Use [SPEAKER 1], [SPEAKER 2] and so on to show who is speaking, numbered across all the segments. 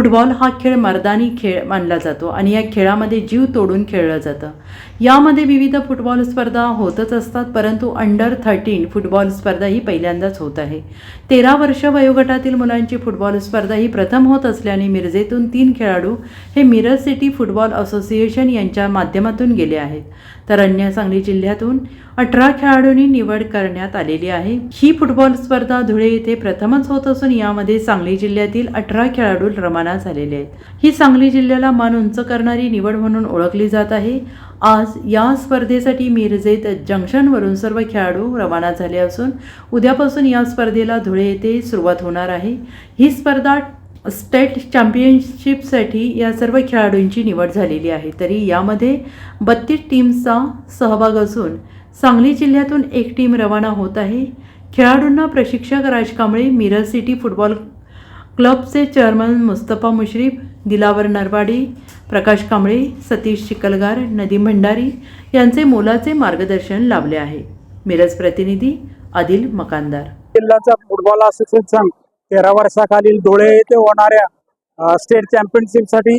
[SPEAKER 1] Football हा खेळ मर्दानी खेळ मानला जातो आणि या खेळामध्ये जीव तोडून खेळलं जातं. यामध्ये विविध फुटबॉल स्पर्धा होतच असतात परंतु अंडर थर्टीन फुटबॉल स्पर्धा ही पहिल्यांदाच होत आहे. तेरा वर्ष वयोगटातील मुलांची फुटबॉल स्पर्धा ही प्रथम होत असल्याने मिरजेतून तीन खेळाडू हे मिरज सिटी फुटबॉल असोसिएशन यांच्या माध्यमातून गेले आहेत. तर अन्य सांगली जिल्ह्यातून अठरा खेळाडूंनी निवड करण्यात आलेली आहे. ही फुटबॉल स्पर्धा धुळे येथे प्रथमच होत असून यामध्ये सांगली जिल्ह्यातील अठरा खेळाडू रवाना झालेले आहेत. ही सांगली जिल्ह्याला मान उंच करणारी निवड म्हणून ओळखली जात आहे. आज या स्पर्धेसाठी मिरजेत जंक्शनवरून सर्व खेळाडू रवाना झाले असून उद्यापासून या स्पर्धेला धुळे येथे सुरुवात होणार आहे. ही स्पर्धा स्टेट चॅम्पियनशिपसाठी या सर्व खेळाडूंची निवड झालेली आहे. तरी यामध्ये बत्तीस टीम्सचा सहभाग असून सांगली जिल्ह्यातून एक टीम रवाना होत आहे. खेळाडूंना प्रशिक्षक राज कांबळे मिरज सिटी फुटबॉल क्लबचे चेअरमन मुस्तफा मुश्रीफ दिलावर नरवाडी प्रकाश कांबळे सतीश चिकलगार नदीम भंडारी यांचे मोलाचे मार्गदर्शन लाभले आहे. मिरज प्रतिनिधी आदिल मकानदार.
[SPEAKER 2] जिल्ह्याचा फुटबॉल असोसिएशन तेरा वर्षाखालील धुळे येथे होणाऱ्या स्टेट चॅम्पियनशिपसाठी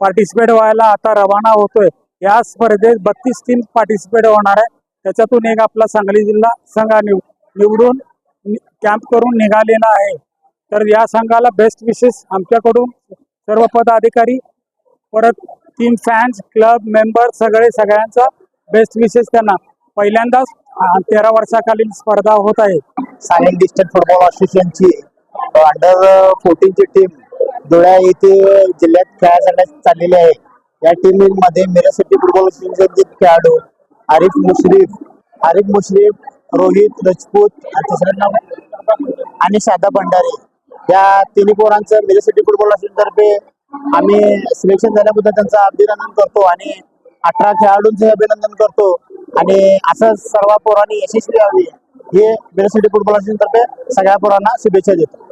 [SPEAKER 2] पार्टिसिपेट व्हायला आता रवाना होतोय. या स्पर्धेत बत्तीस टीम पार्टिसिपेट होणार आहे. त्याच्यातून एक आपला सांगली जिल्हा संघ निवडून कॅम्प करून निघालेला आहे. तर या संघाला बेस्ट विशेष आमच्याकडून. सर्व पदाधिकारी परत टीम फॅन्स क्लब मेंबर सगळे सगळ्यांचा बेस्ट विशेष त्यांना. पहिल्यांदाच तेरा वर्षाखालील स्पर्धा होत आहे.
[SPEAKER 3] सायन डिस्टन्स फुटबॉल असोसिएशनची अंडर फोर्टीनची टीम धुळ्या येथे जिल्ह्यात खेळासाठी चाललेली आहे. या टीममध्ये मिरज सिटी फुटबॉल असोसिएशनचे खेळाडू आरिफ मुश्रीफ आरिफ मुश्रीफ रोहित रजपूत तिसऱ्यांना आणि सादा भंडारे. या तिन्ही पोरांचं मिरज सिटी फुटबॉल तर्फे आम्ही सिलेक्शन झाल्याबद्दल त्यांचं अभिनंदन करतो आणि अठरा खेळाडूंचे अभिनंदन करतो. आणि असं सर्व पोरांनी यशस्वी व्हावी हे मिरज सिटी फुटबॉल तर्फे सगळ्या पोरांना शुभेच्छा देतो